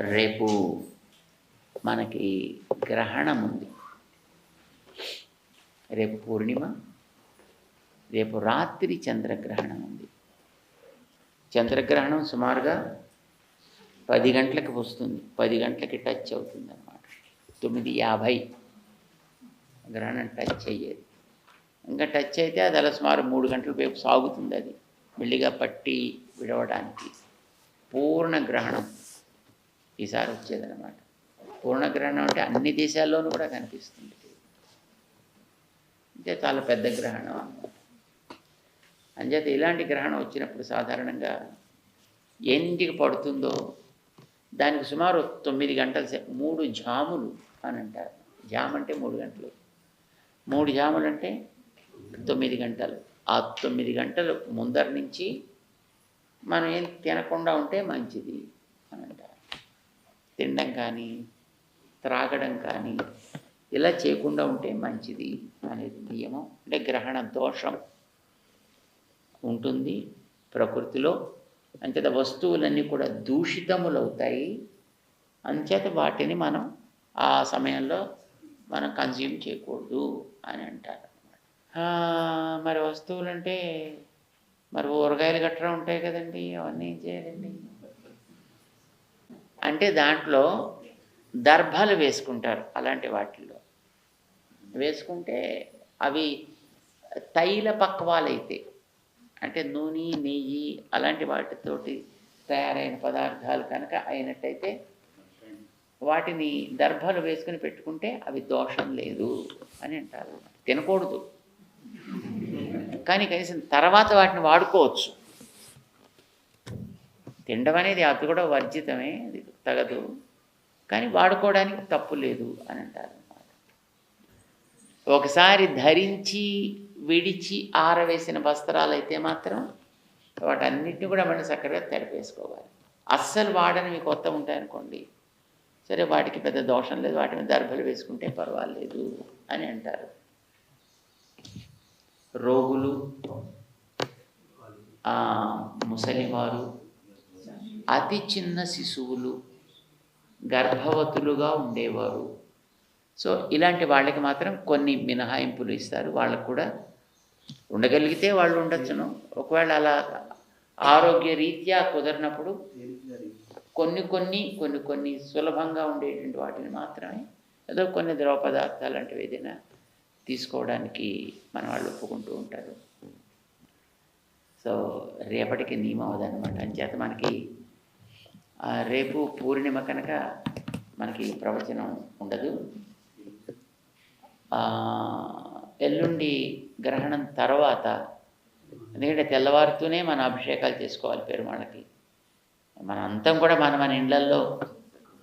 రేపు మనకి గ్రహణం ఉంది. రేపు పూర్ణిమ రేపు రాత్రి చంద్రగ్రహణం ఉంది. చంద్రగ్రహణం సుమారుగా పది గంటలకు వస్తుంది. పది గంటలకి టచ్ అవుతుంది అన్నమాట తొమ్మిది యాభై గ్రహణం టచ్ అయ్యేది. ఇంకా టచ్ అయితే అది అలా సుమారు మూడు గంటల వైపు సాగుతుంది అది. మెల్లిగా పట్టి విడవడానికి పూర్ణ గ్రహణం. ఈసారి వచ్చేదనమాట పూర్ణగ్రహణం అంటే అన్ని దేశాల్లోనూ కూడా కనిపిస్తుంది. అంటే చాలా పెద్ద గ్రహణం అన్నమాట. అంచేత ఇలాంటి గ్రహణం వచ్చినప్పుడు సాధారణంగా ఎన్నింటికి పడుతుందో దానికి సుమారు తొమ్మిది గంటల మూడు జాములు అని అంటారు. జామ్ అంటే మూడు గంటలు. మూడు జాములు అంటే తొమ్మిది గంటలు. ఆ తొమ్మిది గంటలు ముందర నుంచి మనం ఏం తినకుండా ఉంటే మంచిది అని అంటారు. తినడం కానీ త్రాగడం కానీ ఇలా చేయకుండా ఉంటే మంచిది అనేది నియమం. అంటే గ్రహణ దోషం ఉంటుంది ప్రకృతిలో. అంచేత వస్తువులన్నీ కూడా దూషితములవుతాయి. అంచేత వాటిని మనం ఆ సమయంలో మనం కన్జ్యూమ్ చేయకూడదు అని అంటారు మరి వస్తువులు అంటే మరి ఊరగాయలు గట్రా ఉంటాయి కదండి అవన్నీ ఏం చేయాలండి? అంటే దాంట్లో దర్భాలు వేసుకుంటారు అలాంటి వాటిల్లో. వేసుకుంటే అవి తైల పక్వాలైతే అంటే నూనె నెయ్యి అలాంటి వాటితోటి తయారైన పదార్థాలు కనుక అయినట్టయితే వాటిని దర్భలు వేసుకుని పెట్టుకుంటే అవి దోషం లేదు అని అంటారు. తినకూడదు. కానీ కనీసం తర్వాత వాటిని వాడుకోవచ్చు. తినడం అనేది అది కూడా వర్జితమే అది తగదు. కానీ వాడుకోవడానికి తప్పు లేదు అని అంటారు ఒకసారి ధరించి విడిచి ఆరవేసిన వస్త్రాలు అయితే మాత్రం వాటన్నిటిని కూడా మనం చక్కగా తడిపేసుకోవాలి. అస్సలు వాడనివి కొత్త ఉంటాయనుకోండి సరే వాటికి పెద్ద దోషం లేదు వాటి మీద దర్భలు వేసుకుంటే పర్వాలేదు అని అంటారు. రోగులు ముసలివారు అతి చిన్న శిశువులు గర్భవతులుగా ఉండేవారు. సో ఇలాంటి వాళ్ళకి మాత్రం కొన్ని మినహాయింపులు ఇస్తారు. వాళ్ళకు కూడా ఉండగలిగితే వాళ్ళు ఉండొచ్చును. ఒకవేళ అలా ఆరోగ్య రీత్యా కుదరినప్పుడు కొన్ని కొన్ని కొన్ని కొన్ని సులభంగా ఉండేటువంటి వాటిని మాత్రమే ఏదో కొన్ని ద్రవ పదార్థాలు లాంటివి ఏదైనా తీసుకోవడానికి మన వాళ్ళు ఒప్పుకుంటూ ఉంటారు. సో రేపటికి నియమం అదనమాట అంచేత మనకి రేపు పూర్ణిమ కనుక మనకి ప్రవచనం ఉండదు. ఎల్లుండి గ్రహణం తర్వాత ఎందుకంటే తెల్లవారుతూనే మన అభిషేకాలు చేసుకోవాలి పెరుమాళ్ళకి. మన అంతం కూడా మన మన ఇళ్ళల్లో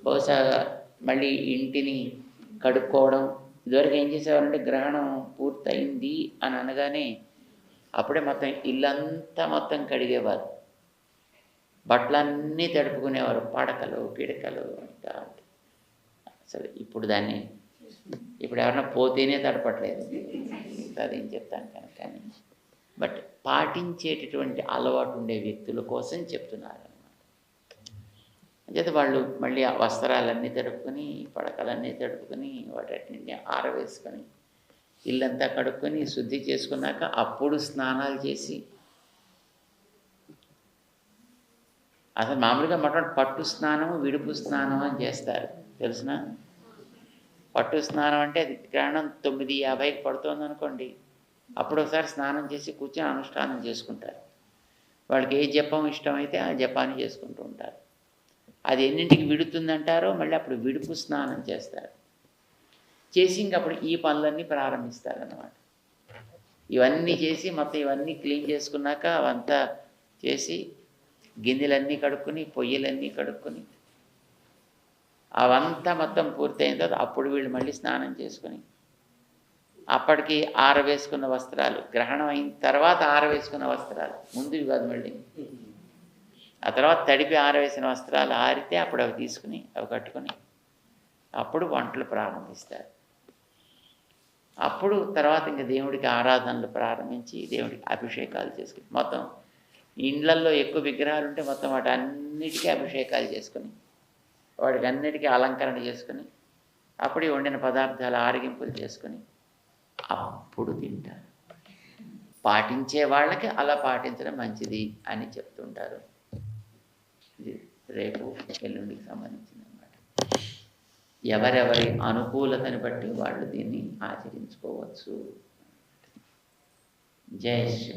బహుశా మళ్ళీ ఇంటిని కడుక్కోవడం. ఇదివరకు ఏం చేసేవారంటే గ్రహణం పూర్తయింది అని అనగానే అప్పుడే మొత్తం ఇల్లంతా మొత్తం కడిగేవారు. బట్టలన్నీ తడుపుకునేవారు పడకలు పిడకలు అంతా అసలు ఇప్పుడు దాన్ని ఇప్పుడు ఎవరైనా పోతేనే తడపట్లేదు. అదేం చెప్తాను కనుక కానీ. బట్ పాటించేటటువంటి అలవాటు ఉండే వ్యక్తుల కోసం చెప్తున్నారు అనమాట అంచేత వాళ్ళు మళ్ళీ ఆ వస్త్రాలన్నీ తడుపుకొని పడకలన్నీ తడుపుకొని వాటిని ఆరవేసుకొని ఇల్లంతా కడుక్కొని శుద్ధి చేసుకున్నాక అప్పుడు స్నానాలు చేసి అసలు మామూలుగా మొట్టమొదటి పట్టు స్నానము విడుపు స్నానం అని చేస్తారు. తెలుసునా? పట్టు స్నానం అంటే అది గ్రహణం తొమ్మిది యాభైకి పడుతుంది అనుకోండి అప్పుడు ఒకసారి స్నానం చేసి కూర్చొని అనుష్ఠానం చేసుకుంటారు. వాళ్ళకి ఏ జపం ఇష్టమైతే ఆ జపాన్ని చేసుకుంటూ ఉంటారు. అది ఎన్నింటికి విడుతుందంటారో మళ్ళీ అప్పుడు విడుపు స్నానం చేస్తారు. చేసి ఇంక అప్పుడు ఈ పనులన్నీ ప్రారంభిస్తారన్నమాట. ఇవన్నీ చేసి మొత్తం ఇవన్నీ క్లీన్ చేసుకున్నాక అవంతా చేసి గిన్నెలన్నీ కడుక్కొని పొయ్యిలన్నీ కడుక్కొని. అవంతా మొత్తం పూర్తయిన తర్వాత అప్పుడు వీళ్ళు మళ్ళీ స్నానం చేసుకొని. అప్పటికి ఆరవేసుకున్న వస్త్రాలు గ్రహణం అయిన తర్వాత ఆరవేసుకున్న వస్త్రాలు ముందు కాదు మళ్ళీ. ఆ తర్వాత తడిపి ఆరవేసిన వస్త్రాలు ఆరితే అప్పుడు అవి తీసుకుని అవి కట్టుకొని. అప్పుడు వంటలు ప్రారంభిస్తారు. అప్పుడు తర్వాత ఇంకా దేవుడికి ఆరాధనలు ప్రారంభించి దేవుడికి అభిషేకాలు చేసుకుని మొత్తం ఇండ్లల్లో ఎక్కువ విగ్రహాలు ఉంటే మొత్తం వాటి అన్నిటికీ అభిషేకాలు చేసుకుని వాటికి అన్నిటికీ అలంకరణ చేసుకుని అప్పుడు వండిన పదార్థాలు ఆరగింపులు చేసుకుని అప్పుడు తింటారు. పాటించే వాళ్ళకి అలా పాటించడం మంచిది అని చెప్తుంటారు. ఇది రేపు ఎల్లుండికి సంబంధించింది ఎవరెవరి అనుకూలతని బట్టి వాళ్ళు దీన్ని ఆచరించుకోవచ్చు. జై శ్రీ